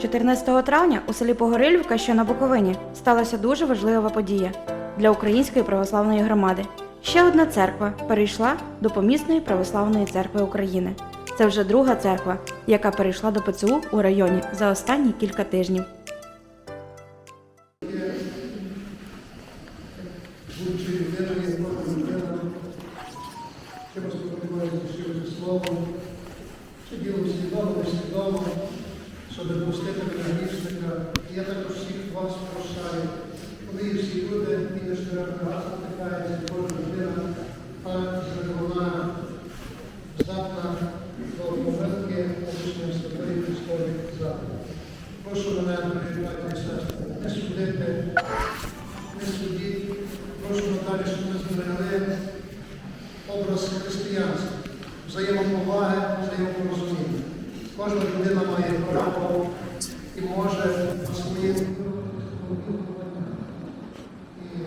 14 травня у селі Погорилівка, що на Буковині, сталася дуже важлива подія для Української православної громади. Ще одна церква перейшла до помісної православної церкви України. Це вже друга церква, яка перейшла до ПЦУ у районі за останні кілька тижнів. Я також всіх вас прощаю. Коли всі люди, і не багато питається, кожна людина, а вона здатна до помилки, обичної святої Христової заповіді. Прошу мене, і сестри, не судити, не судіть. Прошу Наталі, щоб ми зберегли образ християнства, взаємоповаги, взаємопорозуміння. Кожна людина має право і може своїм і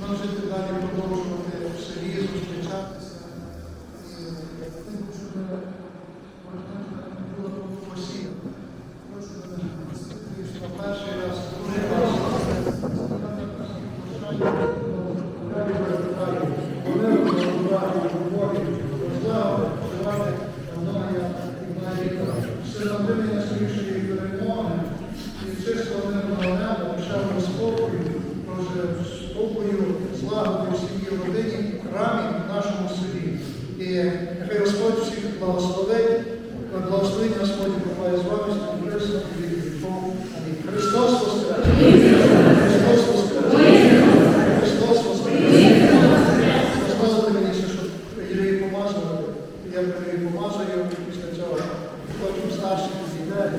нам жити далі продовжувати в селі, зустрічатися. І я хотів, щоб ми було посіяно. Прошу мене, що на перший раз, другий раз. Синовини найсвіжої перемоги і чистого мирного неба, душевного спокою, Боже, спокою, злагоди в сім'ї родині, в храмі в нашому селі. І нехай Господь всіх благословить, благословить Господь буває з вами, з Христом і. Амінь. Христос воскрес! Христос воскрес! Христос воскрес! Дозволите мені ще, щоб помазали. Я Єрій помазую після цього. Потім старший підійде.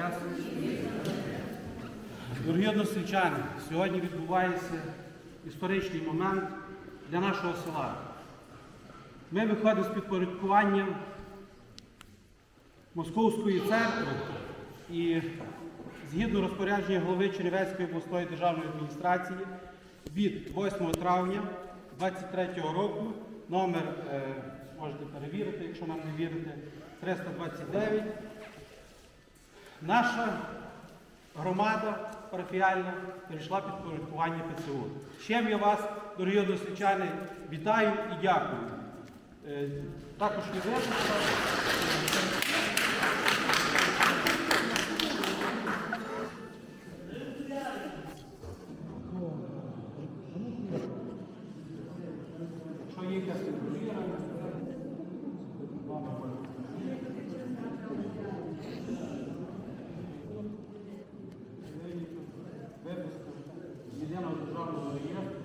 Воскрес! Дорогі односельчани, сьогодні відбувається історичний момент для нашого села. Ми виходимо з підпорядкування Московської церкви і згідно розпорядження голови Чернівецької обласної державної адміністрації від 8 травня 2023 року номер е, можете перевірити, якщо нам не вірите, 329 Наша громада парафіальна перейшла під порядкування ПЦУ. Чим я вас, дорогі односельчани, вітаю і дякую. Е, Також від єдиного державного реєстру.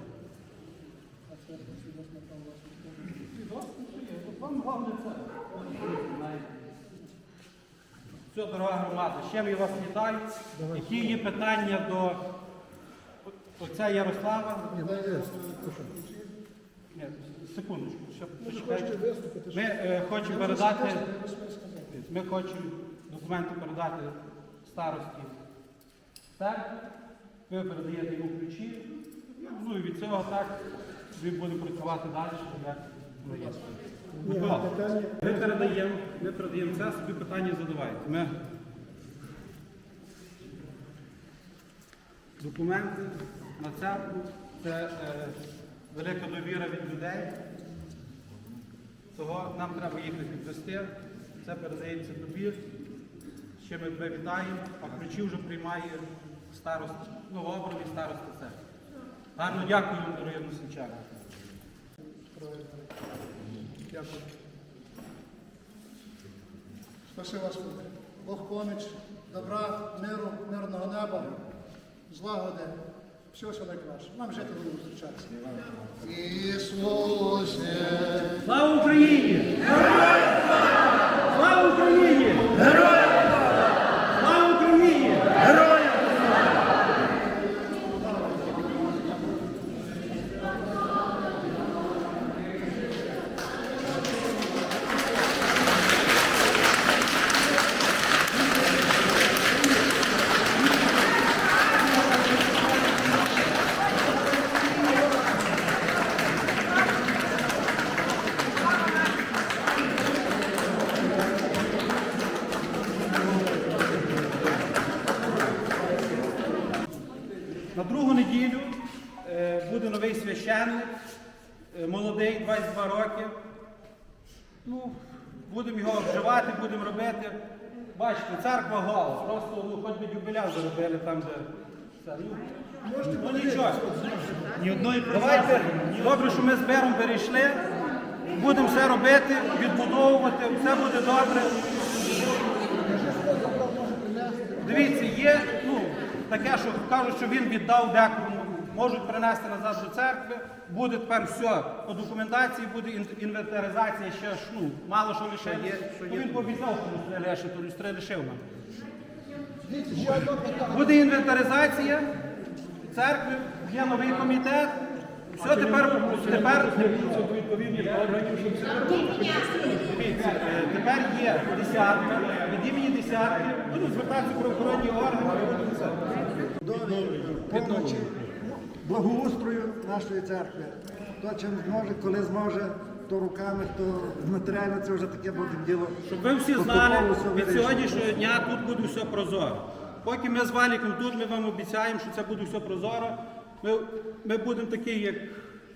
Вам головне це. Все, дорога громада, чим я вас вітаю. Які є питання до отця Ярослава? Ні, секундочку, ще почекайте. Ми е, хочемо передати, ми хочемо документи передати старості церкви. Ви передаєте йому ключі. Ну і від цього так він буде працювати далі, як проєкт. Микола, Ми передаємо, ми передаємо це, собі питання задавайте. Ми документи на церкву це е, велика довіра від людей. Того нам треба їх не підвести. Це передається тобі. Ще ми тебе вітаємо, а ключі вже приймає старост, новообраний староста церкви. Гарно дякую вам, дорогі мусичани. Дякую. Спаси вас, Бог поміч, добра, миру, мирного неба, злагоди, всього всього найкраще. Нам жити будемо зустрічатися. Ісусе! Слава Україні! Слава Україні! Слава Україні! На другу неділю е, буде новий священник, е, молодий, 22 роки. Ну, будемо його обживати, будемо робити. Бачите, церква гола. Просто ну, хоч би юбіля заробили там, де. Це, ну, ну нічого. Ні одної Давайте, добре, що ми з Бером перейшли. Будемо все робити, відбудовувати, все буде добре. Дивіться, є ну, таке, що кажуть, що він віддав декому, можуть принести назад до церкви. Буде тепер все по документації, буде інвентаризація, ще ж ну, мало що лише є. Ну, він пообіцяв, що лише, то люстри лишив нам. Буде інвентаризація церкви, є новий комітет. Все тепер, тепер е, тепер є десятка, від імені десятки, будуть звертатися правоохоронні органи, і буде все. помочі благоустрою нашої церкви. Хто чим зможе, коли зможе, то руками, то матеріально це вже таке буде діло. Щоб ви всі знали, від сьогоднішнього дня тут буде все прозоро. Поки ми з Валіком тут, ми вам обіцяємо, що це буде все прозоро. Ми, ми будемо такі, як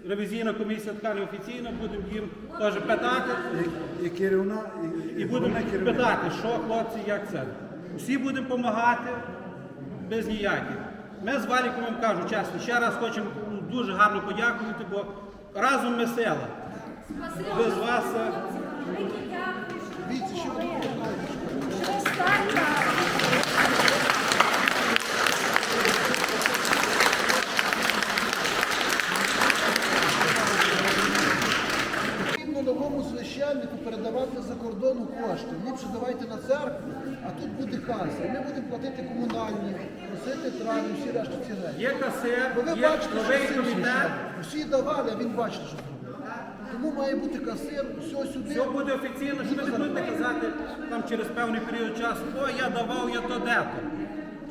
ревізійна комісія, така неофіційна, будемо їм теж питати. І, і керівна, і, І будемо питати, що хлопці, як це. Всі будемо допомагати без ніяких. Ми з Валіком вам кажу чесно, ще раз хочемо дуже гарно подякувати, бо разом ми сила. Без вас. Дякую, Дивіться, що ви священнику передавати за кордону кошти. Ліпше давайте на церкву, а тут буде каса. І ми будемо платити комунальні, просити траві, всі решта ці речі. Є касир, Бо ви є бачите, новий що всі комітет. всі- всі давали, а він бачить, що зробив. Тому має бути касир, все сюди. Все буде офіційно, що ви не будете казати там через певний період часу, о, я давав, я то дето.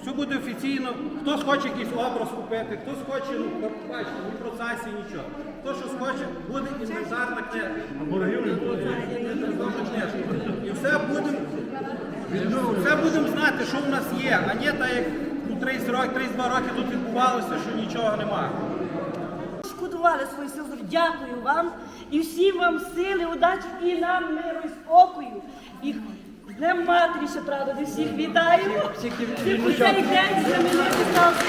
Все буде офіційно. Хтось хоче якийсь образ купити, хтось хоче, ну, бачите, ні процесії, нічого. Хто що схоче, буде інвентарна книжка. І все будемо все будемо знати, що в нас є, а не так, як ну, 30 років, 32 роки тут відбувалося, що нічого немає. шкодували свої сили. Дякую вам і всім вам сили, удачі і нам миру і спокою. І Днем матері, ще правда, всіх вітаємо. Всіх день знаменитий стався